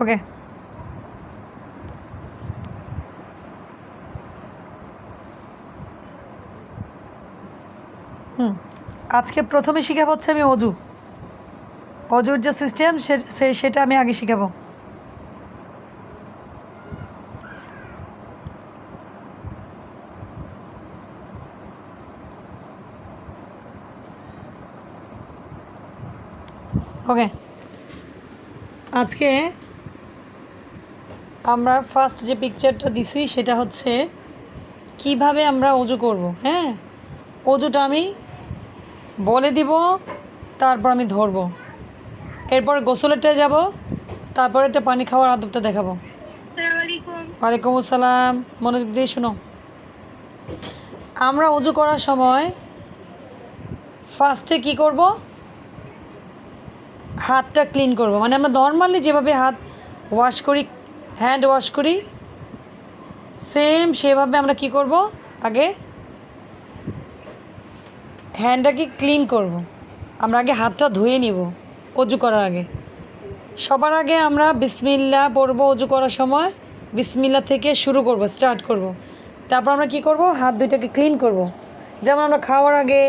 ওকে হুম। আজকে প্রথমে শেখাবো হচ্ছে আমি অজু। অজুর যে সিস্টেম সে সেটা আমি আগে শেখাবো। ওকে আজকে আমরা ফার্স্ট যে পিকচারটা দিছি সেটা হচ্ছে কীভাবে আমরা অজু করব হ্যাঁ? অজুটা আমি বলে দিব তারপর আমি ধরবো। এরপর গোসলেরটায় যাব তারপর একটা পানি খাওয়ার আদবটা দেখাবো। ওয়ালাইকুম আসসালাম। মনোযোগ দিয়ে শুনো। আমরা উজু করার সময় ফার্স্টে কি করব? হাতটা ক্লিন করব। মানে আমরা নর্মালি যেভাবে হাত ওয়াশ করি হ্যান্ড ওয়াশ করি সেম সেভাবে আমরা কি করব আগে হ্যান্ডটাকে ক্লিন করব। আমরা আগে হাতটা ধুয়ে নিব অজু করার আগে সবার আগে আমরা বিসমিল্লা পড়ব অজু করার সময় বিসমিল্লা থেকে শুরু করব, স্টার্ট করব। তারপর আমরা কি করব হাত দুইটাকে ক্লিন করব। যেমন আমরা খাওয়ার আগে,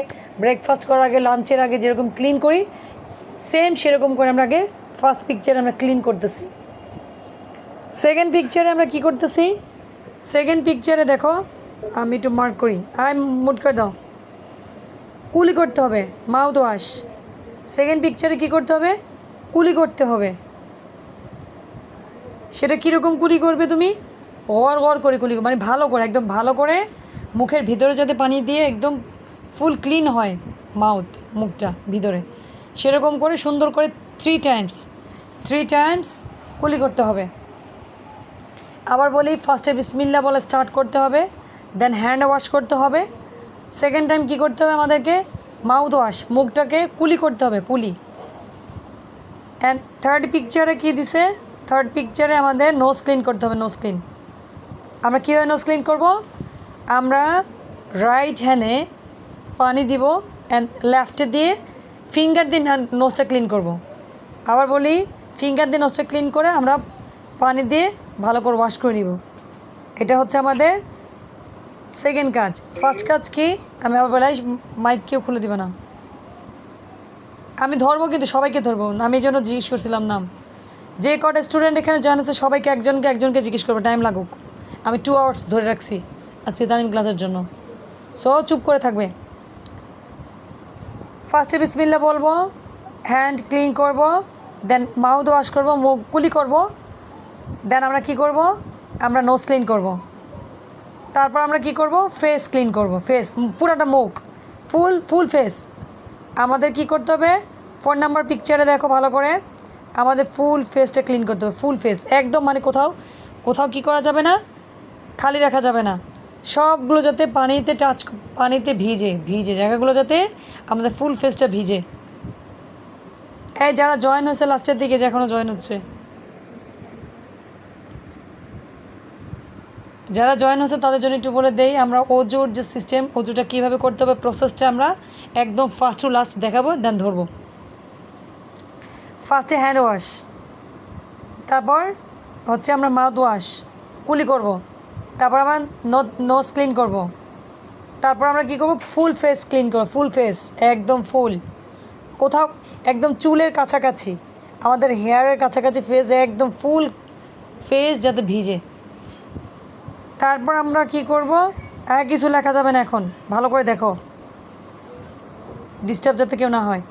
ব্রেকফাস্ট করার আগে, লাঞ্চের আগে যেরকম ক্লিন করি, সেম সেরকম করে আমরা আগে ফার্স্ট পিকচারে আমরা ক্লিন করতেছি সেকেন্ড পিকচারে আমরা কি করতেছি? সেকেন্ড পিকচারে দেখো, আমি একটু মার্ক করি। আই মুট করে দাও। কুলি করতে হবে মাউথ ওয়াশ সেকেন্ড পিকচারে কি করতে হবে? কুলি করতে হবে। সেটা কীরকম কুলি করবে তুমি? গড় গড় করে কুলি মানে ভালো করে, একদম ভালো করে মুখের ভিতরে যাতে পানি দিয়ে একদম ফুল ক্লিন হয় মাউথ মুখটা ভিতরে। সেরকম করে সুন্দর করে থ্রি টাইমস থ্রি টাইমস কুলি করতে হবে। আবার বলি ফার্স্টে বিসমিল্লা বলে স্টার্ট করতে হবে দেন হ্যান্ড ওয়াশ করতে হবে। সেকেন্ড টাইম কি করতে হবে আমাদেরকে? মাউথ ওয়াশ মুখটাকে কুলি করতে হবে, কুলি। অ্যান্ড থার্ড পিকচারে কি দিছে? থার্ড পিকচারে আমাদের নোজ ক্লিন করতে হবে নোজ ক্লিন আমরা কীভাবে নোজ ক্লিন করব? আমরা রাইট হ্যান্ডে পানি দিব অ্যান্ড লেফটে দিয়ে ফিঙ্গার দিয়ে নোজটা ক্লিন করব। আবার বলি ফিঙ্গার দিয়ে নোজটা ক্লিন করে আমরা পানি দিয়ে ভালো করে ওয়াশ করে নিব। এটা হচ্ছে আমাদের সেকেন্ড কাজ। ফার্স্ট কাজ কি? আমি আবার বেলায় মাইক কেউ খুলে দিবে না। আমি ধরবো কিন্তু সবাইকে ধরবো আমি এই জন্য জিজ্ঞেস করছিলাম নাম। যে কটা স্টুডেন্ট এখানে জয়েন আছে সবাইকে একজনকে একজনকে জিজ্ঞেস করব টাইম লাগুক। আমি টু আওয়ার্স ধরে রাখছি আজকে তালিম ক্লাসের জন্য। সো চুপ করে থাকবে। ফার্স্টে বিসমিল্লা বলব হ্যান্ড ক্লিন করব দেন মাউথ ওয়াশ করব, মুখ কুলি করব দেন আমরা কি করব? আমরা নোজ ক্লিন করব। তারপর আমরা কি করব? ফেস ক্লিন করব। ফেস পুরাটা মুখ। ফুল ফুল ফেস আমাদের কি করতে হবে? ফোন নাম্বার পিকচারে দেখো ভালো করে। আমাদের ফুল ফেসটা ক্লিন করতে হবে। ফুল ফেস একদম মানে কোথাও কোথাও কি করা যাবে না? খালি রাখা যাবে না। সবগুলো যাতে পানিতে টাচ পানিতে ভিজে ভিজে জায়গাগুলো যাতে আমাদের ফুল ফেসটা ভিজে। এই যারা জয়েন হয়েছে লাস্টের দিকে যে এখনও জয়েন হচ্ছে। যারা জয়েন হচ্ছে তাদের জন্য একটু বলে দেই, আমরা অজুর যে সিস্টেম অজুটা কীভাবে করতে হবে প্রসেসটা আমরা একদম ফার্স্ট টু লাস্ট দেখাবো দেন ধরবো ফার্স্টে হ্যান্ড ওয়াশ তারপর হচ্ছে আমরা মাউথ ওয়াশ কুলি করব। তারপর আমরা নোজ ক্লিন করব। তারপর আমরা কি করব ফুল ফেস ক্লিন করব ফুল ফেস একদম ফুল কোথাও একদম চুলের কাছাকাছি, আমাদের হেয়ারের কাছাকাছি ফেস একদম ফুল ফেস যাতে ভিজে তারপর আমরা কি করব? আর কিছু লেখা যাবে না এখন। ভালো করে দেখো। ডিস্টার্ব যাতে কেউ না হয়।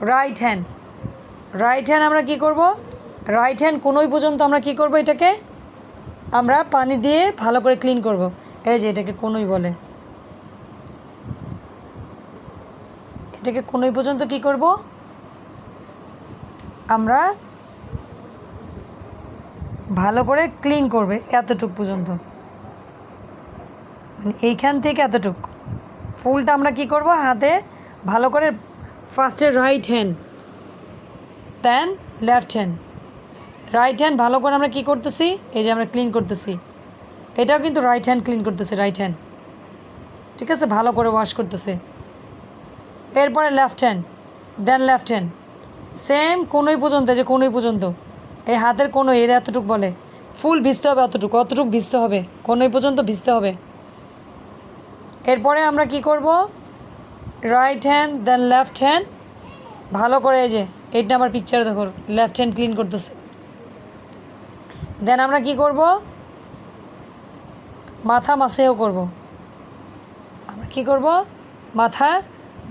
রাইট হ্যান্ড রাইট হ্যান্ড আমরা কি করব? রাইট হ্যান্ড কোনোই পর্যন্ত আমরা কি করব এটাকে? আমরা পানি দিয়ে ভালো করে ক্লিন করব। এই যে এটাকে কোনোই বলে। এটাকে কোনোই পর্যন্ত কি করব? আমরা ভালো করে ক্লিন করবে এতটুক পর্যন্ত। মানে এইখান থেকে এতটুক। ফুলটা আমরা কি করব? হাতে ভালো করে ফার্স্টে right hand then left hand right hand ভালো করে আমরা কি করতেছি? এই যে আমরা ক্লিন করতেছি। এটাও কিন্তু রাইট হ্যান্ড ক্লিন করতেছে রাইট হ্যান্ড ঠিক আছে? ভালো করে ওয়াশ করতেছে। এরপরে left hand then left hand same কোনোই পর্যন্ত যে কোনোই পর্যন্ত। এই হাতের কোনো এর এতটুক বলে। ফুল ভিজতে হবে অতটুকু অতটুক ভিজতে হবে। কোনোই পর্যন্ত ভিজতে হবে। এরপরে আমরা কি করব? Right hand then left hand ভালো করে এই যে এইটা আমার পিকচার দেখো লেফট হ্যান্ড ক্লিন করতেছে। দেন আমরা কি করব? মাথা মাসেও করব। আমরা কি করব? মাথা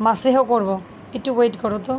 মাসেহ করব। একটু ওয়েট করো তো।